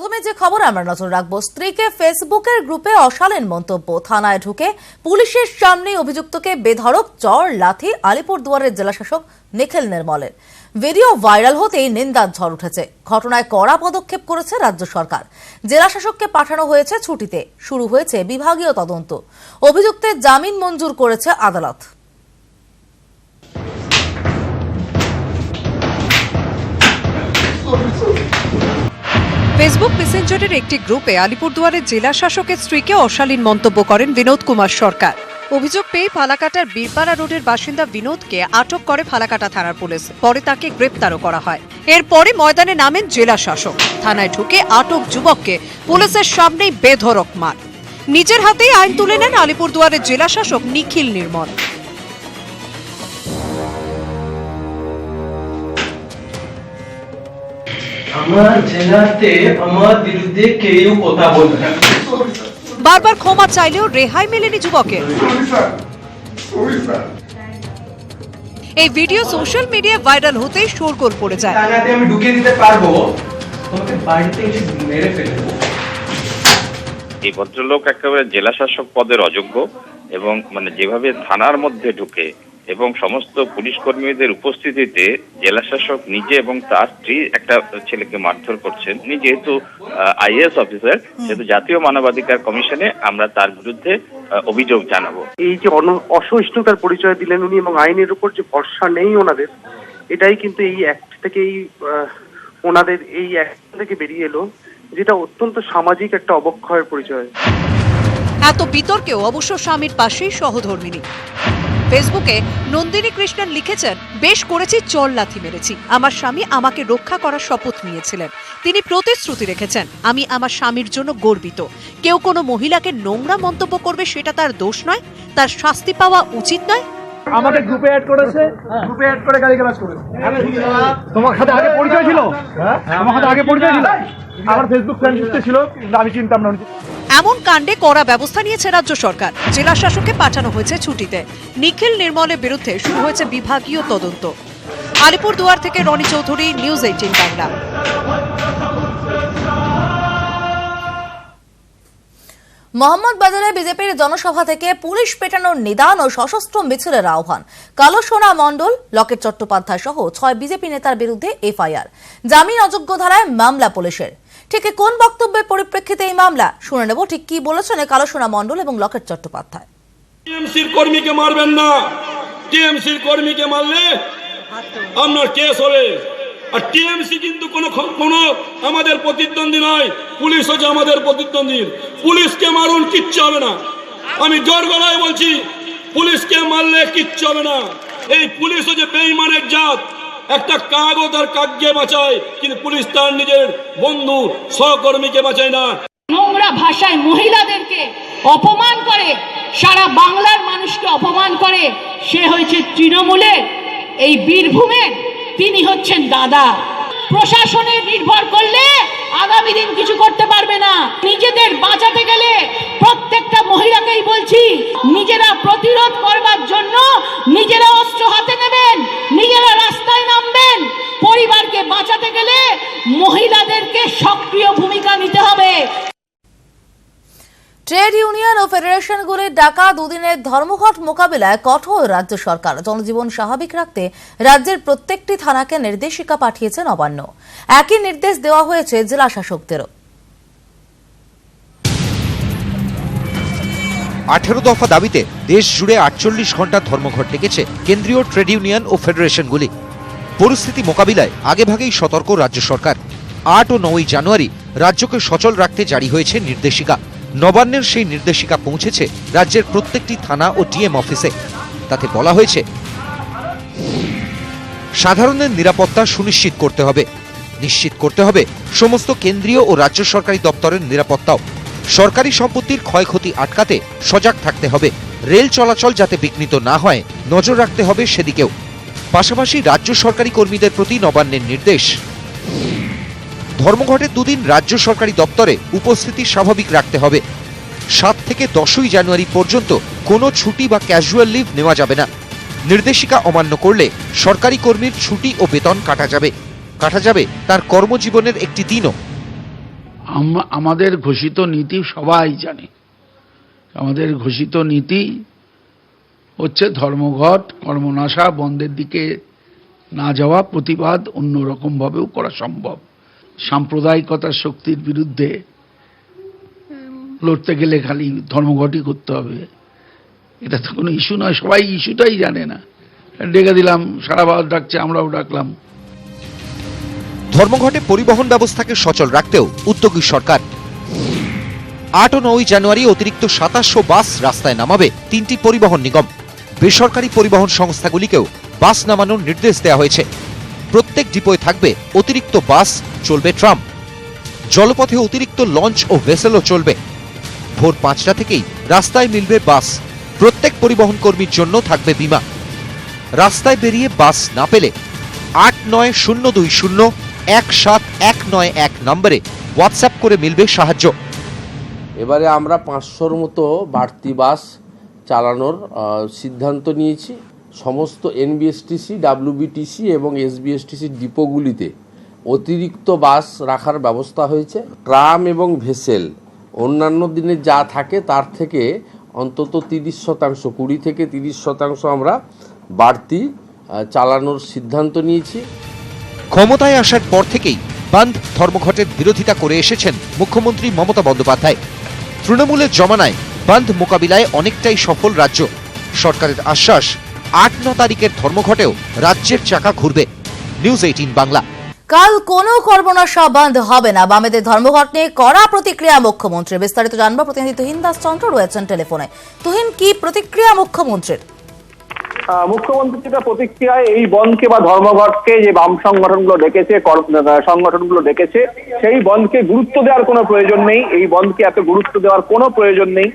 প্রথমে যে খবর আমরা নজর রাখব, স্ত্রীকে ফেসবুকের গ্রুপে অশালীন মন্তব্য। থানায় ঢুকে পুলিশের সামনে অভিযুক্তকে বেধড়ক, চর, লাথি, আলিপুরদুয়ারের জেলাশাসক নিখিল নির্মলের। ভিডিও ভাইরাল হতেই নিন্দার ঝড় উঠেছে। ঘটনায় কড়া পদক্ষেপ করেছে রাজ্য সরকার। জেলাশাসককে পাঠানো হয়েছে ছুটিতে। শুরু হয়েছে বিভাগীয় তদন্ত। অভিযুক্তের জামিন মঞ্জুর করেছে আদালত। ফেসবুক মেসেঞ্জারের একটি গ্রুপে আলিপুরদুয়ারের জেলা শাসকের স্ত্রীকে অশালীন মন্তব্য করেন বিনোদ কুমার সরকার। অভিযোগ পেয়ে ফালাকাটার বীরপাড়া রোডের বাসিন্দা বিনোদকে আটক করে ফালাকাটা থানার পুলিশ। পরে তাকে গ্রেপ্তারও করা হয়। এরপরে ময়দানে নামেন জেলা শাসক। থানায় ঢুকে আটক যুবককে পুলিশের সামনেই বেধরক মার। নিজের হাতেই আইন তুলে নেন আলিপুরদুয়ারের জেলা শাসক নিখিল নির্মল। আমার জেলাতে আমার বিরুদ্ধে কেউ কথা বলবে না। বারবার ক্ষমা চাইলেও রেহাই মেলেনি যুবকের। এই ভিডিও সোশ্যাল মিডিয়ায় ভাইরাল হতেই শোরগোল পড়ে যায়। আমি ঢুকে দিতে পারব। তোমাকে বাড়িতে এসে মেরে ফেলব এই ভদ্রলোক একেবারে জেলা শাসক পদের অযোগ্য এবং মানে যেভাবে থানার মধ্যে ঢুকে এবং সমস্ত পুলিশ কর্মীদের উপস্থিতিতে জেলা শাসক নিজে এবং তার স্ত্রী একটা ছেলেকে মারধর করছেন। উনি যেহেতু আইএস অফিসার সেহেতু জাতীয় মানবাধিকার কমিশনে আমরা তার বিরুদ্ধে আহ, অভিযোগ জানাব। এই যে অসহিষ্ণুতার পরিচয় দিলেন উনি এবং আইনের উপর যে ভরসা নেই ওনাদের এটাই কিন্তু এই অ্যাক্ট থেকে এই আহ, ওনাদের এই অ্যাক্ট থেকে বেরিয়ে এলো যেটা অত্যন্ত সামাজিক একটা অবক্ষয়ের পরিচয়। এত বিতর্কেও অবশ্য স্বামীর পাশেই সহধর্মিনী। ফেসবুকে নন্দিনী কৃষ্ণন লিখেছেন, বেশ করেছি, চল লাথি মেরেছি। আমার স্বামী আমাকে রক্ষা করার শপথ নিয়েছিলেন। তিনি প্রতিশ্রুতি রেখেছেন, আমি আমার স্বামীর জন্য গর্বিত। কেউ কোনো মহিলাকে নোংরা মন্তব্য করবে সেটা তার দোষ নয়, তার শাস্তি পাওয়া উচিত নয়। আমাকে গ্রুপে অ্যাড করেছে, গ্রুপে অ্যাড করে গাড়ি ক্লাস করেছে। তোমার সাথে আগে পরিচয় ছিল? আমার সাথে আগে পরিচয় ছিল? আমার ফেসবুক ফ্রেন্ড লিস্টে ছিল আমি চিনতাম না। এমন কাণ্ডে কড়া ব্যবস্থা নিয়েছে রাজ্য সরকার। জেলা শাসককে পাঠানো হয়েছে ছুটিতে। নিখিল নির্মলের বিরুদ্ধে শুরু হয়েছে বিভাগীয় তদন্ত। আলিপুরদুয়ার থেকে রনি চৌধুরী, নিউজ এইটিন বাংলা। মোহাম্মদ বাজারে বিজেপির জনসভা থেকে পুলিশ পেটানোর নিদান ও সশস্ত্র মিছিলের আহ্বান। কালো সোনা মণ্ডল, লকেট চট্টোপাধ্যায় সহ ছয় বিজেপি নেতার বিরুদ্ধে এফআইআর। জামিন অযোগ্য ধারায় মামলা পুলিশের। ঠিক কোন বক্তব্যের পরিপ্রেক্ষিতে এই মামলা? শুনে নেব ঠিক কি বলেছেন এ কালো সোনা মণ্ডল এবং লকেট চট্টোপাধ্যায়। টিএমসির কর্মীকে মারবেন না। টিএমসির কর্মীকে মারলে আপনার কেস হবে। আর টিএমসি কিন্তু কোনো কোনো আমাদের প্রতিদ্বন্দ্বী নয়। পুলিশ হচ্ছে আমাদের প্রতিদ্বন্দ্বী। পুলিশকে মারুন কিচ্ছু হবে না। আমি জোর গলায় বলছি, পুলিশকে মারলে কিচ্ছু হবে না। এই পুলিশ হচ্ছে বেইমানের জাত। একটা কাগজ তার কাককে বাঁচায়, কিন্তু পুলিশ তার নিজের বন্ধু, সহকর্মীকে বাঁচায় না। নোংরা ভাষায় মহিলাদেরকে অপমান করে, সারা বাংলার মানুষকে অপমান করে, সে হয়েছে তৃণমূলের, এই বীরভূমের, তিনি হচ্ছেন দাদা। প্রশাসনে নির্ভর করলে আগামী দিন কিছু করতে পারবে না। নিজেদের বাঁচাতে গেলে প্রত্যেকটা মহিলাকেই বলছি, নিজেরা প্রতিরোধ করবার জন্য নিজেরা অস্ত্র হাতে নেবেন, নিজেরা রাস্তায় নামবেন। পরিবারকে বাঁচাতে গেলে মহিলাদেরকে সক্রিয় ভূমিকা নিতে হবে। ট্রেড ইউনিয়ন ও ফেডারেশনগুলির ডাকা দুদিনের ধর্মঘট মোকাবিলায় কঠোর রাজ্য সরকার। জনজীবন স্বাভাবিক রাখতে রাজ্যের প্রত্যেকটি থানাকে নির্দেশিকা পাঠিয়েছে নবান্ন। একই নির্দেশ দেওয়া হয়েছে জেলা শাসকদেরও। আঠেরো দফা দাবিতে দেশ জুড়ে আটচল্লিশ ঘণ্টা ধর্মঘট ডেকেছে কেন্দ্রীয় ট্রেড ইউনিয়ন ও ফেডারেশনগুলি। পরিস্থিতি মোকাবিলায় আগেভাগেই সতর্ক রাজ্য সরকার। আট ও নয়ই জানুয়ারি রাজ্যকে সচল রাখতে জারি হয়েছে নির্দেশিকা। নবান্নের সেই নির্দেশিকা পৌঁছেছে রাজ্যের প্রত্যেকটি থানা ও ডিএম অফিসে। তাতে বলা হয়েছে, সাধারণের নিরাপত্তা সুনিশ্চিত করতে হবে। নিশ্চিত করতে হবে সমস্ত কেন্দ্রীয় ও রাজ্য সরকারি দপ্তরের নিরাপত্তাও। সরকারি সম্পত্তির ক্ষয়ক্ষতি আটকাতে সজাগ থাকতে হবে। রেল চলাচল যাতে বিঘ্নিত না হয়, নজর রাখতে হবে সেদিকেও। পাশাপাশি রাজ্য সরকারি কর্মীদের প্রতি নবান্নের নির্দেশ। ধর্মঘটের দুদিন রাজ্য সরকারি দপ্তরে উপস্থিতি স্বাভাবিক রাখতে হবে। সাত থেকে দশই জানুয়ারি পর্যন্ত কোনো ছুটি বা ক্যাজুয়াল লিভ নেওয়া যাবে না। নির্দেশিকা অমান্য করলে সরকারি কর্মীর ছুটি ও বেতন কাটা যাবে। কাটা যাবে তার কর্মজীবনের একটি দিনও। আমাদের ঘোষিত নীতি সবাই জানে। আমাদের ঘোষিত নীতি হচ্ছে ধর্মঘট, কর্মনাশা, বন্ধের দিকে না যাওয়া, প্রতিবাদ অন্যরকম ভাবেও করা সম্ভব। সাম্প্রদায়িকতার শক্তির বিরুদ্ধে লড়তে গেলে খালি ধর্মঘটই করতে হবে। এটা তো কোনো ইস্যু নয়, সবাই ইস্যুটাই জানে না। ডেকে দিলাম, সারা ভারত ডাকছে, আমরাও ডাকলাম। ধর্মঘটে পরিবহন ব্যবস্থাকে সচল রাখতেও উদ্যোগী সরকার। আট ও নয় জানুয়ারি অতিরিক্ত সাতাশশো বাস রাস্তায় নামাবে তিনটি পরিবহন নিগম। বেসরকারি পরিবহন সংস্থাগুলিকেও বাস নামানোর নির্দেশ দেওয়া হয়েছে। প্রত্যেক ডিপোয় থাকবে অতিরিক্ত বাস, চলবে ট্রাম। জলপথে অতিরিক্ত লঞ্চ ও ভেসেলও চলবে। ভোর পাঁচটা থেকেই রাস্তায় মিলবে বাস। প্রত্যেক পরিবহন কর্মীর জন্য থাকবে বিমা। রাস্তায় বেরিয়ে বাস না পেলে আট নয় শূন্য দুই শূন্য এক সাত এক নয় এক নম্বরে হোয়াটসঅ্যাপ করে মিলবে সাহায্য। এবারে আমরা পাঁচশোর মতো বাড়তি বাস চালানোর সিদ্ধান্ত নিয়েছি। সমস্ত এনবিএসটিসি ডাব্লিউবিটিসি এবং এসবিএসটিসি ডিপোগুলিতে অতিরিক্ত বাস রাখার ব্যবস্থা হয়েছে। ট্রাম এবং ভেসেল, অন্যান্য দিনে যা থাকে তার থেকে অন্তত তিরিশ শতাংশ, কুড়ি থেকে তিরিশ শতাংশ আমরা বাড়তি চালানোর সিদ্ধান্ত নিয়েছি। ক্ষমতায় আসার পর থেকেই বান্ধ ধর্মঘটের বিরোধিতা করে এসেছেন মুখ্যমন্ত্রী মমতা বন্দ্যোপাধ্যায়। তৃণমূলের জমানায় বান্ধ মোকাবিলায় অনেকটাই সফল রাজ্য। সরকারের আশ্বাস আট ন তারিখের ধর্মঘটেও রাজ্যের চাকা ঘুরবে। News eighteen Bangla. কাল কোনো কর্মনাশা বন্ধ হবে না। বামেদের ধর্মঘট নিয়ে কড়া প্রতিক্রিয়া মুখ্যমন্ত্রী। বিস্তারিত জানব প্রতিনিধি তুহিন দাস চন্দ্র রয়েছেন টেলিফোনে। তুহিন কি প্রতিক্রিয়া মুখ্যমন্ত্রীর? আহ, মুখ্যমন্ত্রী যেটা প্রতিক্রিয়ায় এই বনকে বা ধর্মঘটকে যে বাম সংগঠনগুলো ডেকেছে সংগঠনগুলো ডেকেছে সেই বনকে গুরুত্ব দেওয়ার কোনো প্রয়োজন নেই। এই বনকে এত গুরুত্ব দেওয়ার কোনো প্রয়োজন নেই।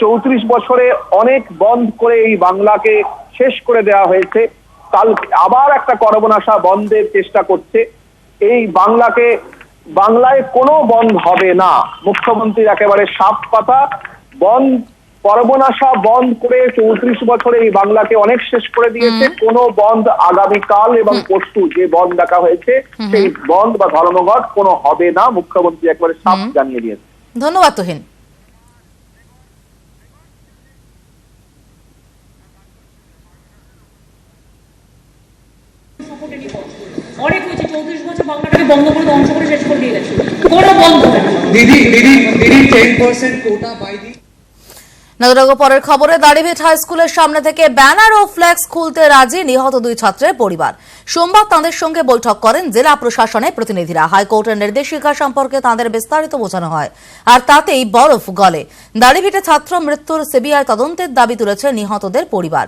চৌত্রিশ বছরে অনেক বন্ধ করে এই বাংলাকে শেষ করে দেওয়া হয়েছে। কাল আবার একটা কর্মনাশা বন্ধের চেষ্টা করছে। এই বাংলাকে বাংলায় কোনো বন্ধ হবে না। মুখ্যমন্ত্রীর একেবারে সাপ পাতা। বন্ধ পরবনাশা বন্ধ করে চৌত্রিশ বছরে এই বাংলাকে অনেক শেষ করে দিয়েছে। কোন বন্ধ আগামীকাল এবং পরশু যে বন্ধ ডাকা হয়েছে সেই বন্ধ বা ধর্মঘট কোনো হবে না। মুখ্যমন্ত্রী একবারে সাপ জানিয়ে দিয়েছে। ধন্যবাদ তুহিন। অনেক হয়েছে চৌত্রিশ বছর বাংলাটাকে বন্ধ করে ধ্বংস করে শেষ করে দিয়ে গেছে। কোনো বন্ধ হবে না নজর পরের খবরে দাড়িভিট হাই স্কুলের সামনে থেকে ব্যানার ও ফ্ল্যাক্স খুলতে রাজি নিহত দুই ছাত্রের পরিবার। সোমবার তাঁদের সঙ্গে বৈঠক করেন জেলা প্রশাসনের প্রতিনিধিরা। হাইকোর্টের নির্দেশিকা সম্পর্কে তাঁদের বিস্তারিত বোঝানো হয় আর তাতেই বরফ গলে। দাড়িভিটে ছাত্র মৃত্যুর সিবিআই তদন্তের দাবি তুলেছে নিহতদের পরিবার।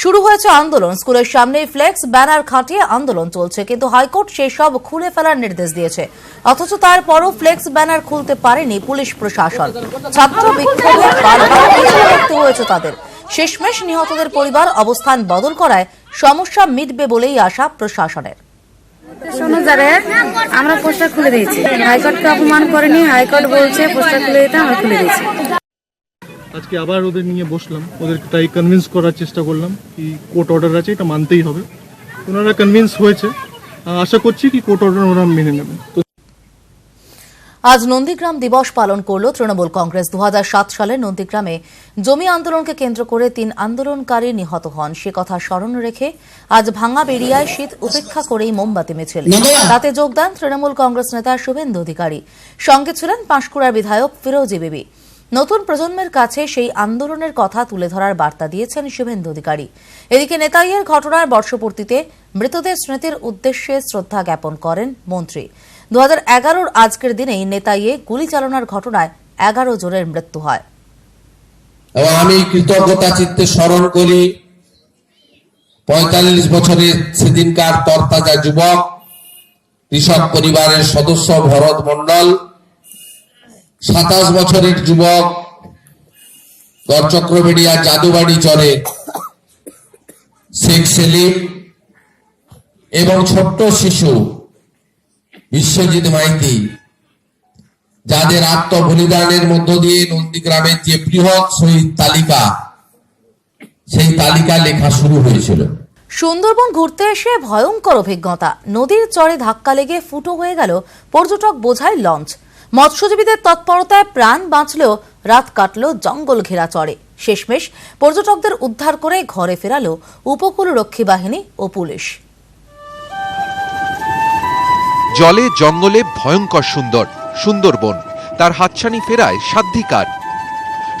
শুরু হয়েছে আন্দোলন। স্কুলের সামনে ফ্লেক্স, ব্যানার খাটিয়ে আন্দোলন চলছে, কিন্তু হাইকোর্ট সেই সব খুলে ফেলার নির্দেশ দিয়েছে। অথচ তারপরও ফ্লেক্স, ব্যানার খুলতে পারেনি পুলিশ প্রশাসন। ছাত্র বিক্ষোভে বারবার হয়েছে তাদের। শেষমেশ নিহতদের পরিবার অবস্থান বদল করায় সমস্যা মিটবে বলেই আশা প্রশাসনের। আমরা পোস্টার খুলে দিয়েছি। হাইকোর্টকে অপমান করেনি, হাইকোর্ট বলছে, পোস্টার খুলে দিতে আমরা খুলে দিয়েছি। আজকে আবার ওদের নিয়ে বসলাম। ওদের তাই কনভিন্স করার চেষ্টা করলাম কি কোর্ট অর্ডার আছে, এটা মানতেই হবে। ওনারা কনভিন্স হয়েছে। আশা করছি কি কোর্ট অর্ডার ওরা মেনে নেবেন আজ নন্দীগ্রাম দিবস পালন করল তৃণমূল কংগ্রেস। দু সালে নন্দীগ্রামে জমি আন্দোলনকে কেন্দ্র করে তিন আন্দোলনকারী নিহত হন। সে কথা স্মরণ রেখে আজ ভাঙা বেরিয়ায় শীত উপেক্ষা করেই মোমবাতি মিছিল তাতে যোগদান তৃণমূল কংগ্রেস নেতা শুভেন্দু অধিকারী। সঙ্গে ছিলেন পাঁশকুড়ার বিধায়ক ফিরোজি বিবি। নতুন প্রজন্মের কাছে সেই আন্দোলনের কথা তুলে ধরার বার্তা দিয়েছেন শুভেন্দু অধিকারী। এদিকে নেতাইয়ের ঘটনার বর্ষপূর্তিতে মৃতদের স্মৃতির উদ্দেশ্যে শ্রদ্ধা জ্ঞাপন করেন মন্ত্রী। দু হাজার আজকের দিনেই নেতাইয়ে গুলি চালনার ঘটনায় এগারো জনের মৃত্যু হয়। এবং আমি কৃতজ্ঞতা চিত্তে স্মরণ করি, পঁয়তাল্লিশ বছরের সেদিনকার তরতাজা যুবক, কৃষক পরিবারের সদস্য ভরত মন্ডল সাতাশ বছরের যুবক গড়চক্রবেড়িয়া জাদুবাড়ি চরে শেখ সেলিম এবং ছোট্ট শিশু বিশ্বজিৎ মাইতি, যাদের আত্মবলিদানের মধ্য দিয়ে নন্দীগ্রামের যে বৃহৎ শহীদ তালিকা, সেই তালিকা লেখা শুরু হয়েছিল। সুন্দরবন ঘুরতে এসে ভয়ঙ্কর অভিজ্ঞতা। নদীর চরে ধাক্কা লেগে ফুটো হয়ে গেল পর্যটক বোঝাই লঞ্চ। মৎস্যজীবীদের তৎপরতায় প্রাণ বাঁচলেও রাত কাটল, জঙ্গল ঘেরা চড়ে শেষমেশ পর্যটকদের উদ্ধার করে ঘরে ফেরালো উপকূলরক্ষী বাহিনী ও পুলিশ। জলে, জঙ্গলে ভয়ঙ্কর সুন্দর, সুন্দরবন। তার হাতছানি ফেরায় সাধ্যিকার।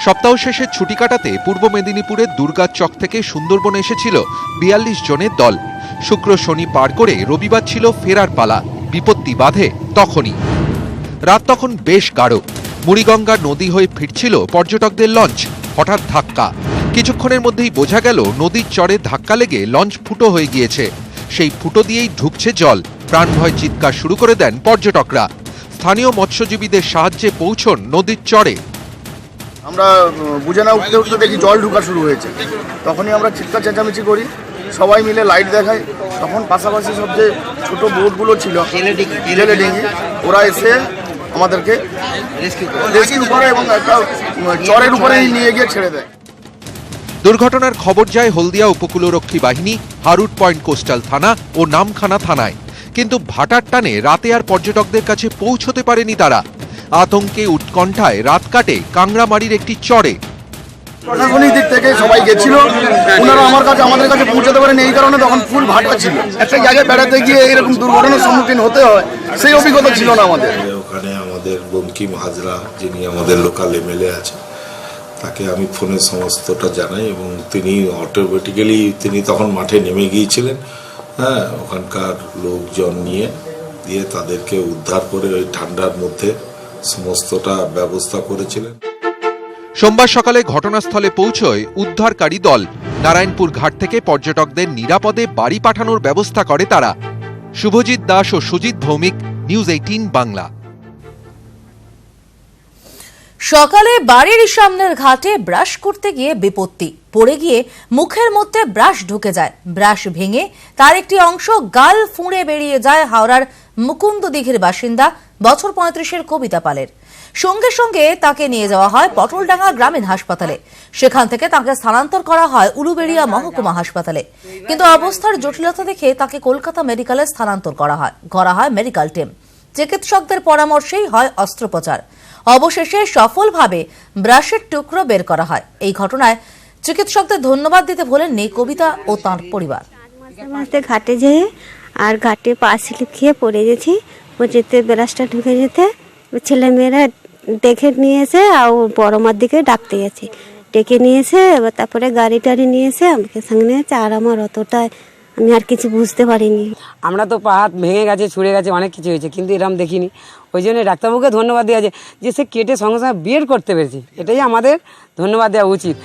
সপ্তাহ শেষে ছুটি কাটাতে পূর্ব মেদিনীপুরের দুর্গার চক থেকে সুন্দরবন এসেছিল বিয়াল্লিশ জনের দল। শুক্র শনি পার করে রবিবার ছিল ফেরার পালা। বিপত্তি বাধে তখনই। রাত তখন বেশ গাঢ়। মুড়িগঙ্গা নদী হয়ে ফিরছিল পর্যটকদের লঞ্চ। হঠাৎ ধাক্কা। কিছুক্ষণের মধ্যেই বোঝা গেল নদীর চরে ধাক্কা লেগে লঞ্চ ফুটো হয়ে গিয়েছে। সেই ফুটো দিয়েই ঢুকছে জল। প্রাণভয় চিৎকার শুরু করে দেন পর্যটকরা। স্থানীয় মৎস্যজীবীদের সাহায্যে পৌঁছন নদীর চরে। আমরা বুঝে না উঠতে উঠতে দেখি জল ঢোকা শুরু হয়েছে। তখনই আমরা চিৎকার চেঁচামেচি করি। সবাই মিলে লাইট দেখাই। তখন পাশাপাশি সব যে ছোট বোটগুলো ছিল জেলে ডিঙ্গি ওরা এসে আমাদেরকে রেস্কিউ করে। এবং একটা চরের উপরেই নিয়ে গিয়ে ছেড়ে দেয়। দুর্ঘটনার খবর যায় হলদিয়া উপকূলরক্ষী বাহিনী হারুট পয়েন্ট কোস্টাল থানা ও নামখানা থানায়। কিন্তু ভাটার টানে রাতে আর পর্যটকদের কাছে পৌঁছতে পারেনি তারা। আতঙ্কে উৎকণ্ঠায় রাত কাটে কাংড়ামারির একটি চরে। প্রশাসনিক দিক থেকে সবাই গেছিল। ওনারা আমার কাছে আমাদের কাছে পৌঁছাতে পারেনি এই কারণে তখন ফুল ভাটা ছিল। একটা জায়গায় বেড়াতে গিয়ে এরকম দুর্ঘটনার সম্মুখীন হতে হয়, সেই অভিজ্ঞতা ছিল না আমাদের। ওখানে আমাদের বঙ্কিম হাজরা যিনি আমাদের লোকাল এমএলএ আছে তাকে আমি ফোনে সমস্তটা জানাই এবং তিনি অটোমেটিক্যালি তিনি তখন মাঠে নেমে গিয়েছিলেন। হ্যাঁ ওখানকার লোকজন নিয়ে দিয়ে তাদেরকে উদ্ধার করে ওই ঠান্ডার মধ্যে সমস্তটা ব্যবস্থা করেছিলেন। সোমবার সকালে ঘটনাস্থলে পৌঁছয় উদ্ধারকারী দল। নারায়ণপুর ঘাট থেকে পর্যটকদের নিরাপদে বাড়ি পাঠানোর ব্যবস্থা করে তারা। শুভজিৎ দাস ও সুজিত ভৌমিক, নিউজ এইটিন বাংলা। সকালে বাড়ির সামনের ঘাটে ব্রাশ করতে গিয়ে বিপত্তি। পড়ে গিয়ে মুখের মধ্যে ব্রাশ ঢুকে যায়। ব্রাশ ভেঙে তার একটি অংশ গাল ফুঁড়ে বেরিয়ে যায় হাওড়ার মুকুন্দ দিঘির বাসিন্দা বছর পঁয়ত্রিশের কবিতা পালের। সঙ্গে সঙ্গে তাকে নিয়ে যাওয়া হয় পটলডাঙ্গা গ্রামীণ হাসপাতালে। সেখান থেকে তাকে স্থানান্তর করা হয় উলুবেড়িয়া মহকুমা হাসপাতালে। কিন্তু অবস্থার জটিলতা দেখে তাকে কলকাতা মেডিকেলে স্থানান্তর করা হয় করা হয় মেডিকেল টিম। চিকিৎসকদের পরামর্শেই হয় অস্ত্রোপচার। অবশেষে সফলভাবে ব্রাশের টুকরো বের করা হয়। এই ঘটনায় চিকিৎসকদের ধন্যবাদ দিতে ভোলেননি কবিতা ও তাঁর পরিবার। মাঝে ঘাটে যেয়ে আর ঘাটে পা স্লিপ খেয়ে পড়ে গেছি। ও যেতে ব্রাশটা ঢুকে যেতে ও ছেলেমেয়েরা দেখে নিয়েছে আর ও বড় মার দিকে ডাকতে গেছে। ডেকে নিয়েছে এবার তারপরে গাড়ি টাড়ি নিয়েছে আমাকে সঙ্গে নিয়েছে আর আমার অতটা আমি আর কিছু বুঝতে পারিনি। আমরা তো পা হাত ভেঙে গেছে ছুঁড়ে গেছে অনেক কিছু হয়েছে কিন্তু এরকম দেখিনি। ওই জন্য ডাক্তারবাবুকে ধন্যবাদ দেওয়া যায় যে সে কেটে সঙ্গে সঙ্গে বের করতে পেরেছি। এটাই আমাদের ধন্যবাদ দেওয়া উচিত।